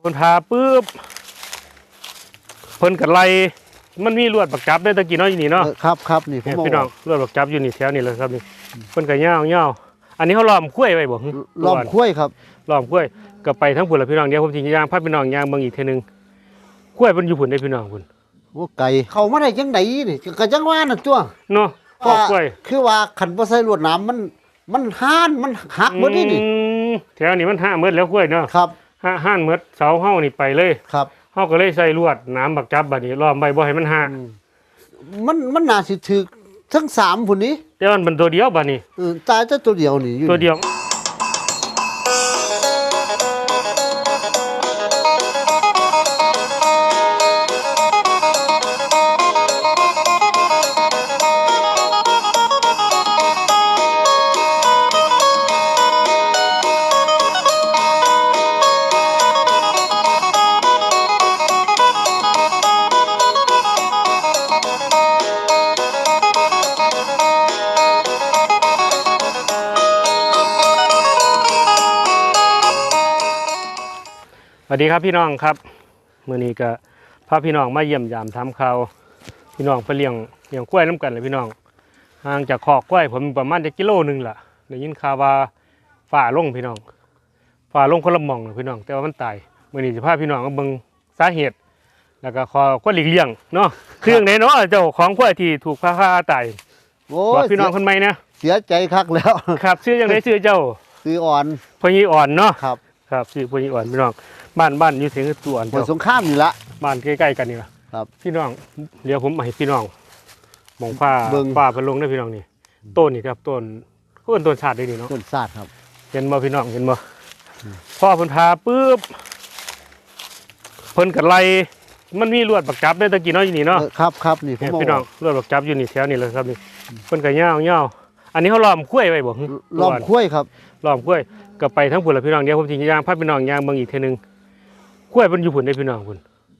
เพิ่นพาปุ๊บเพิ่นกัไล่มันมีลวดบักจับได้ตะกี้เนาะอยู่นี่เนาะเออครับครับนี่ผมเนี่ยบอกพี่น้องลวดบักจับอยู่นี่แถวนี่เลยครับนี่เพิ่นก็ย่าวย่าวอันนี้เขาล้อมคุ้ยไว้บ่ฮึล้อมคุ้ยครับล้อมคุ้ยก็ไปทั้งพุ่นละพี่น้องเดี๋ยวผมสิย่างพาพี่น้องย่างเบิ่งอีกเทื่อนึงคุ้ยเพิ่นอยู่พุ่นได้พี่น้องพุ่นโอ้ไก่เข้ามาได้จังไดนี่ก็จังว่านั่นตัวเนาะคอกกล้วยคือว่าขันบ่ใส่ลวดหน้ำมันมันห้านมันหักหมดนี่นี่อืมแถวนี้มันห้าเมดแล้วกล้วยเนาะครับ ห้าห้านเมดเสาเฮานี่ไปเลยครับเฮาก็เลยใส่ลวดน้ำบักจับบัดนี้ล้อมไว้บ่ให้มันห้ามันมันน่าสิถึกทั้งสามพุ่นนี้แต่มันเป็นตัวเดียวบัดนี้เออตายแต่ตัวเดียวนี่อยู่ตัวเดียว วัสดีครับพี่น้องครับมื้อนี้ก็พาพี่น้องมาเยี่ยมยามทำข่าวพี่น้องไปเลี้ยงเลี้ยงกล้วยน้ำกันเลยพี่น้องห่างจากคอกกล้วยผมประมาณจะกิโลหนึงล่ะได้ยินข่าวว่าฝ่าลงพี่น้องฝ่าลงคนละหม่องน่ะพี่น้อง แต่ว่ามันตายมื้อนี้จะพาพี่น้องมาเบิ่งสาเหตุ แล้วก็ขอควรหลีกเลี่ยงเนาะเครื่องไหนเนาะเจ้าของกล้วยที่ถูกพาฆ่าตายโอ้บอกยพี่น้องคนใหม่นะเสียใจคักแล้วครับชื่อจังไดชื่อเจ้าคืออ่อนพญีอ่อนเนาะครับ ครับชื่อพญีอ่อนพี่น้อง บ้านบ้านอยู่เสียงคือตัวอ่อนผลเจ้าสงครามนี่ละ บ้านใกล้ๆกันนี่ล่ะครับพี่น้องเดี๋ยวผมมาให้พี่น้องมองฟ้าเบิ่งฟ้าเพนลงได้อพี่น้องนี่ต้นนี่ครับต้นก็เป็นต้นชาติได้นี่เนาะต้นซาดครับ เห็นบ่พี่น้องเห็นบ่พ่อเพิ่นพาปุ๊บเพิ่นกัไล่มันมีลวดบักจับได้ตะกี้เนาะอยู่นี่เนาะ เออครับครับนี่ผมเนี่ยบอกพี่น้องลวดบักจับอยู่นี่แถวนี่เลยครับนี่เพิ่นก็ย่าวย่าวอันนี้เขาล้อมคุ้ยไว้บ่ฮึล้อมคุ้ยครับล้อมคุ้ยก็ไปทั้งพุ่นละพี่น้องเดี๋ยวผมสิย่างพาพี่น้องย่างเบิ่งอีกเทื่อนึง คุ้ยเพิ่นอยู่พุ่นได้อพี่น้องพุ่น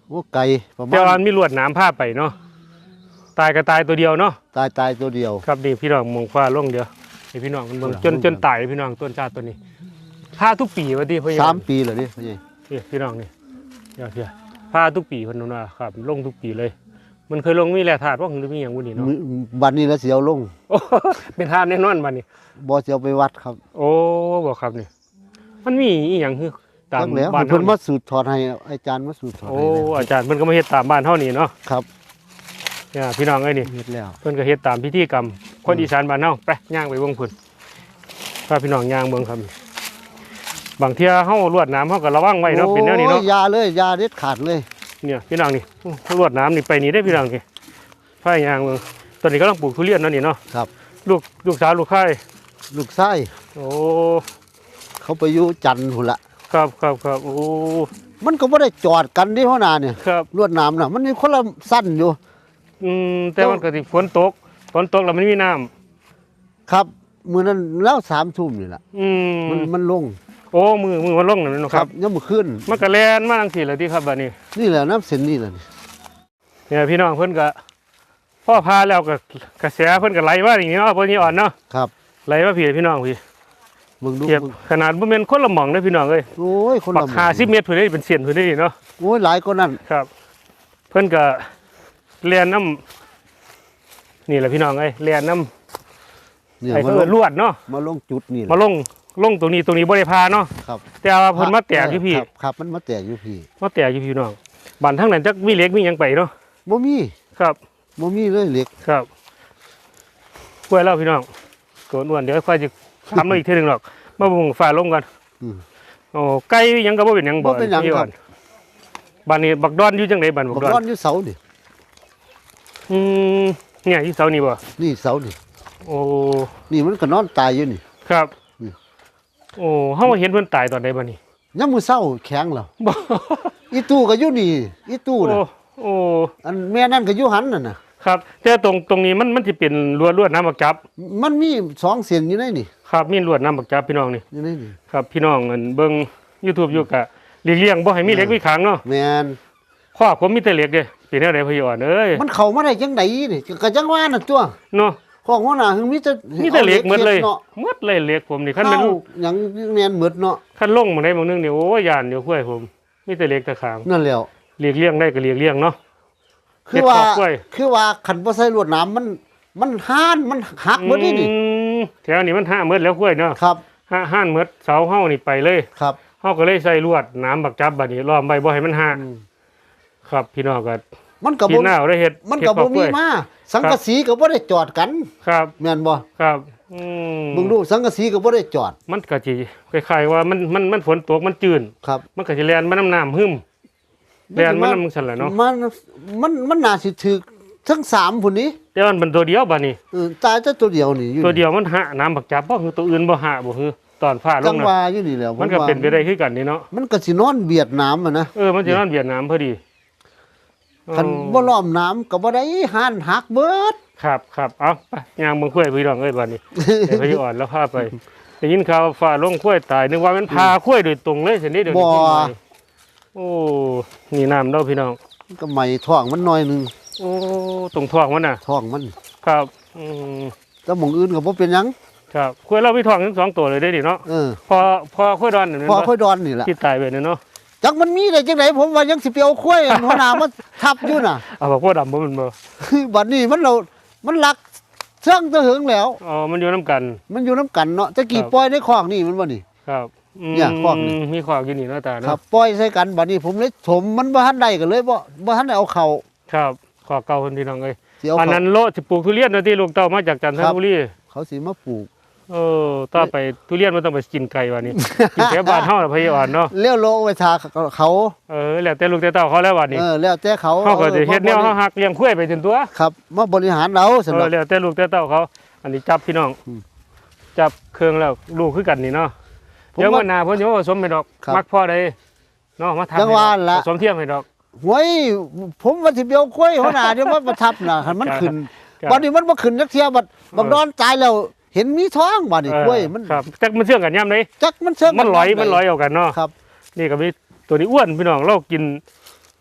โอ้ไก่ประมาแต่ว่าณมีลวดหน้ำผ้าไปเนาะตายก็ตายตัวเดียวเนาะตายตายตัวเดียว ครับนี่พี่น้องมองฟ้าลงเดียวให้พี่น้องมันเบิ่งครับจนจนตายพี่น้องต้นชาติตัวนี้ผ้าทุกปีว่าที่พี่สามปีแล้วนี่พ่อใหญ่นี่พี่น้องนี่เดี๋ยวเดี๋ยวผ้าทุกปีคนนั้นว่าครับลงทุกปีเลย มันเคยลงมีแร่ธาตุว่าหรือมีอย่างวุ้นนี่เนาะมื้อบัดนี้แล้วเสียวลงโอ้เป็นธาตุแน่นอนบัดนี้บ่เสียวไปวัดครับ โอ้บอกครับนี่มันมีอีหยังคือ ตามจักแล้วบ้านเพิ่นเฮามานี่สูตรถอดให้อาจารย์มาสูตรถอดโอ้ให้อาจารย์เพิ่นก็มาเฮ็ดตามบ้านเฮานี่เนาะครับเนี่ยพี่น้องเอ้ยนี่ เฮ็ดแล้ว เพิ่นก็เฮ็ดตามพิธีกรรม คนอีสานบ้านเฮาไปย่างไปเบิ่งพุ่นพาพี่น้องย่างเบิ่งครับ บางเที่ยเฮาลวดน้ำเฮาก็ระวังไว้เนาะเป็นแนวนี้เนาะ โอ้ยยาเลยยาเด็ดขาดเลย เนี่ยพี่น้องนี่อื้อลวดน้ำนี่ไปนี่ได้พี่น้องนี่พายางเบิ่งตอนนี้กำลังปลูกทุเรียนเนาะนี่เนาะครับ ลูกลูกสาวลูกชายลูกชายโอ้เขาไปอยู่จันทน์พุ่นละ ครับครับครับโอ้มันก็บ่ได้จอดกันที่หัวหน้าเนี่ยครับลวดน้ำน่ะมันมีคนละสั้นอยู่ อืมแต่มันก็สิฝนตกฝนตกแล้วมันมีน้ำครับมื้อนั้นแล้ว3ทุ่มนี่ล่ะอืมมันมันลงโอ้มือมือมันลงนั่นเนาะครับยังบ่ขึ้นมันก็แล่นมาจังซี่แหละที่ครับบัดนี้ นี่แหละน้ำเส้นนี่แหละนี่เนี่ยพี่น้องเพิ่นก็พ่อพาแล้วก็กระแสเพิ่นก็ไหลมาอย่างนี้เนาะเพิ่นนี่อ่อนเนาะครับไหลมาพี่พี่น้องพี่ มึงดูเทียบมึงขนาดบ่แม่นคนละหม่องเด้อพี่น้องเอ้ยโอ้ยคนปัละกหหามู่10เมตรเพิ่นได้เป็นเส้นเพิ่นได้เนาะโอ้ยหลายกว่านั้นครับ เพิ่นก็เรียนน้ำนี่แหละพี่น้องเอ้ยเรียนน้ำเนี่ยไอ้มาเพิ่ลนงลวดเนาะมาลงจุดนี่แหมาละลงลงตรงนี้ตรงนี้บ่ได้พาเนาะครับแต่ว่าเพิ่นมาแตกอยู่พี่ครับครับมันมาแตกอยู่พี่มาแตกอยู่พี่น้องบ้านทั้งนั้นจักมีเหล็กมีหยังไปเนาะบ่มีครับบ่มีเลยเหล็กครับกล้วยแล้วพี่น้องโกนอ้วนเดี๋ยวค่อยจะ ทำมาอีกเทีนึงหรอกมาบุงฝ่าลงกันอืมโอ้ไก่หยังก็บ่เป็นหยังบ่บ่เป็นหยังพี่คอ่รัอบนบ้านนี้บักดอนอยู่จังไดบ้านบับักกดอร้อนนอยู่เสานี่อืมเนี่ยที่เสานี่บ่นี่เสานี่โอ้นี่มันก็นอนตายอยู่นี่ ครับอืมโอ้เฮามาเห็นเพิ่นตายตอนใดบัดนี้ยามมื้อเช้าแข็งแล้วบ่อีตู้ก็อยู่นี่อีตู้โอ้น่ะโอ้อันแม่นั่นก็อยู่หันน่ะน่ะ ครับ แต่ตรงตรงนี้มันมันสิเป็นลวดลวดน้ำบักจับ มันมีสองเส้นอยู่ในนี่ครับมีลวดน้ำบักจับพี่น้องนี่อยู่ในนี่ครับพี่น้องอันเบิ่ง YouTube อยู่กะหลีกเลี่ยงบ่ให้มีเหล็กมีขางเนาะแม่นข้อผมมีแต่เหล็กเด้เป็นแนวใดพี่อ่อนเอ้ยมันเข้ามาได้จังไดนี่ก็จังว่าน่ะตัวเนาะของหัวหน้าหึงมีแต่มีแต่เหล็กหมดเลยเนาะหมดเลยเหล็กผมนี่คันเข้าเป็นหยังแม่นหมดเนาะคันลงมาได้บางนึงนี่โอ้ยยานเดี๋ยวคุยผมมีแต่เล็กตะขางนั่นแหล้วเลียกเลี่ยงได้ก็เลียกเลี่ยงเนาะ คือว่า เฮ็ดขอบกล้วย คือว่าคันบ่ใส่ลวดหน้ำมัน มันห้านมันหักเบิดนี่นี่อืมแถวนี้มันห้าเมดแล้วกล้วยเนาะครับ ห้าห้านเมดเสาเฮานี่ไปเลยครับ เฮาก็เลยใส่ลวดน้ำบักจับบัดนี้ล้อมไว้บ่ให้มันห้าอืมครับพี่น้องก็มันก็พี่บ่หน้าได้เฮ็ดมันเฮ็ดก็ขอบ่กล้มีวย มาสังกะสีก็บ่ได้จอดกันครับ แม่นบ่ครับอืมเบิ่งดูสังกะสีก็บ่ได้จอดมันก็สิคล้ายๆว่ามันมันมันฝนตกมันจืดครับ มันก็สิแล่นมาน้ำน้ำหึม แล่นมาน้ำสั่นแหละเนาะมันมันมันน่าสิถึกทั้งสามพุ่นนี้แต่ว่ามันเป็นตัวเดียวบัดนี้เออตายแต่ตัวเดียวนี่อยู่ตัวเดียวมันหาน้ำบักจับบ่คือตัวอื่นบ่หาบ่คือตอนฟ้าลจังงน่ะว่าอยู่นี่แหล้วมันก็เป็นไปได้คือกันนี่เนาะมันก็สินอนเบียดน้ำอะนะเออมันสินอนเวียดนามพอดีคันอ๋อบ่ล้อมน้ำก็บ่ได้ห่านหักเบิดครับครับเอาไปยางเบิ่งข้วยพี่น้องเอ้ยบัดนี้เดี๋ยวพี่อ่อนแล้วพาไปได้ยินข่าวฟ้าลงข้วยตายนึกว่ามันพาข้วยโดยตรงเลยสินี่เดี๋ยวนี้บ่พี่น้อง โอ้นี่น้ำเด้าพี่น้องก็ไหม่ท้องมันหน่อยหนึงโอ้ตรงท้องมันน่ะ ท้องมันครับอืมแต่หม่องอื่นก็บ่เป็นหยังครับข้วยเรามีท้องทั้งสองตัวเลยได้ดิเนาะเออพอพอข้วยดอนนี่พอบ่ค่อยดอนนี่ล่ะที่ตายไปเนี่ยเนาะจักมันมีได้จังไดผมว่ายังสิไปเอาข้อยอันหัวหน้ามาทับอยู่น่ะ เอาบอกข้วยดำบ่มันบ่บัดนี้มันเรามันลักเชิงตะเหิงแล้ว อ๋อมันอยู่น้ำกัน มันอยู่น้ำกันเนาะตะกี้ครับ ปล่อยในคอกนี่มันบ่นี่ ครับอืม เนี่ยคอกนี่มีคอกอยู่นี่เนาะตาครัเนาะบปล่อยใส่กันบัดนี้ผมเลยถมมันบ่ทันได้ก็เลยบ่บ่ทันได้เอาเข้าครับคอกเก่าคนพี่น้องเอ้ยสิเอาอันเข้านั้นโลสิปลูกทุเรียนเนาะที่ลูกเต้ามาจากจันทครับบุรีเขาสิมาปลูกเออต่อไปทุเรียนมันต้องไปกินไก่วันนี้กินแถวบ้านเฮาน่ะพี่อ่อนเนาะเลี้ยวโลไว้ทาเขาเออแล้วแต่ลูกแต่เต้าเขาแล้ววันนี้เออแล้วแต่เขาเฮาก็สิเฮ็ดแนวออเฮาหักเลี้ยงคุ้ยไปจนตัวครับมาบริหารเราสำเอหรัอบแล้วแต่ลูกแต่เต้าเขา อันนี้จับพี่น้องอืมจับเครื่องแล้วลูกคือกันนี่เนาะผม เดี๋ยวว่าวันหน้าเพิ่นสิมาผสมให้ดอก ครับมักพ่อใดเนาะมาทำจังหวะละผสมเทียมให้ดอก หวยผมว่าสิเบียวคุ้ยหัวหน้าเดี๋ยวมันประทับน่ะคันมันขึ้นครับบัดนี้มันบ่ขึ้นจักเที่ยบัดบักดอนตายแล้ว เห็นมีท้องบัดนี้เออกล้วยมันครับจักมันเชื่องกันย่ำไดจักมันเชิงมันลอยกัมันลอยเอากันเนาะครับ นี่ก็มีตัวนี้อ้วนพี่น้องเรากิน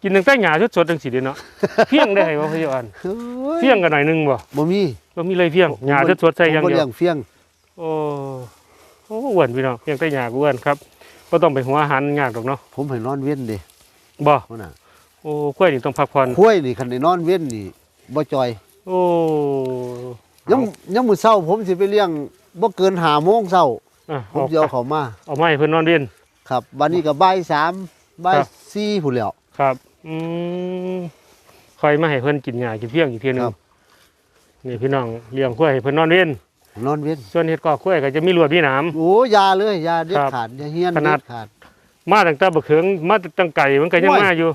กินตั้งแต่หญ้าสดๆจังซี่เด้เนาะ เพียงได้บ่พี่อ่อนเฮ้ยเพียงกันหน่อยหนึงบ่บ่มีบ่มีเลยเพียงหญ้าสดๆใส่อย่างผมบ่เดียเลี้วยงเฟียง โอ้ โอ้อ้วนพี่น้องเพียงแต่หญ้าก็อ้วนครับบ่ต้องไปหัวอาหารยากดอกเนาะผมให้นอนเว้นเด้บ่หัวหน้าโอ้กล้วยนี่ต้องพักผ่อนคุ้ยนี่คันได้นอนเว้นนี่บ่จอย โอ้ยังยังมื้อเช้า ผมสิไปเลี้ยงบ่เกิน5โมงเช้าอะผมเอาสิเอาเขามาเอาไม้เพิ่นนอนเรียนครับบัดนี้ก็บ่ายสามบ่ายครับสี่พุ่นแล้วครับ อืมคอยมาให้เพิ่นกินหญ้ากินเพียงอีกเทียหนึคงรับนี่พี่น้องเลี้ยงกล้วยให้เพิ่นนอนเรียน นอนเว้นส่วนเฮ็ดกอกกล้วยก็จะมีลวดมีหนาม โอ้ยาเลยยาเด็ดครับขาดยาเฮียนขนาดเด็ดขาดมาตั้งแต่บักเขืองมาตั้งไก่มันก็ยังโอ้ยมาอยู่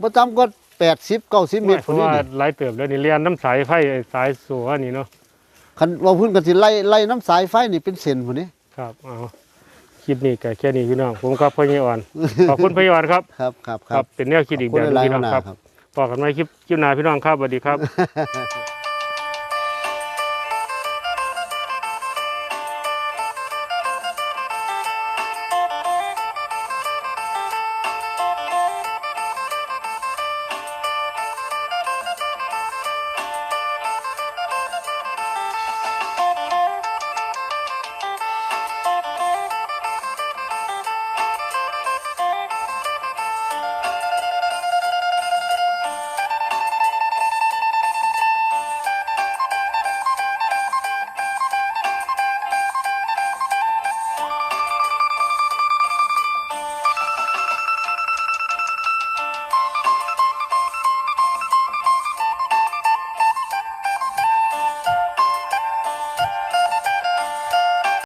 บ่ต่ำก็80 90เมตรเพพุ่นราะนี่ว่านี่หลายเติบแล้วนี่เรียนน้ำสายไฟไอ้สายสัวนี่เนาะคันว่าเพิ่นก็สิไล่ไล่น้ำสายไฟนี่เป็นเส้นพุ่นนี่ ครับเอาคลิปนี้ก็แค่นี้พี่น้องผมกับพ่อใหญ่อ่อนขอบคุณพ่อใหญ่อ่อนครับครับครับคครัรับบเป็นแนวคิดอีกขอบแบบคุณหนึงหลายๆพี่น้องหัวหน้าครับครับต่อกันไว้คลิปคลิปหน้าพี่น้องครับสวัสดีครับ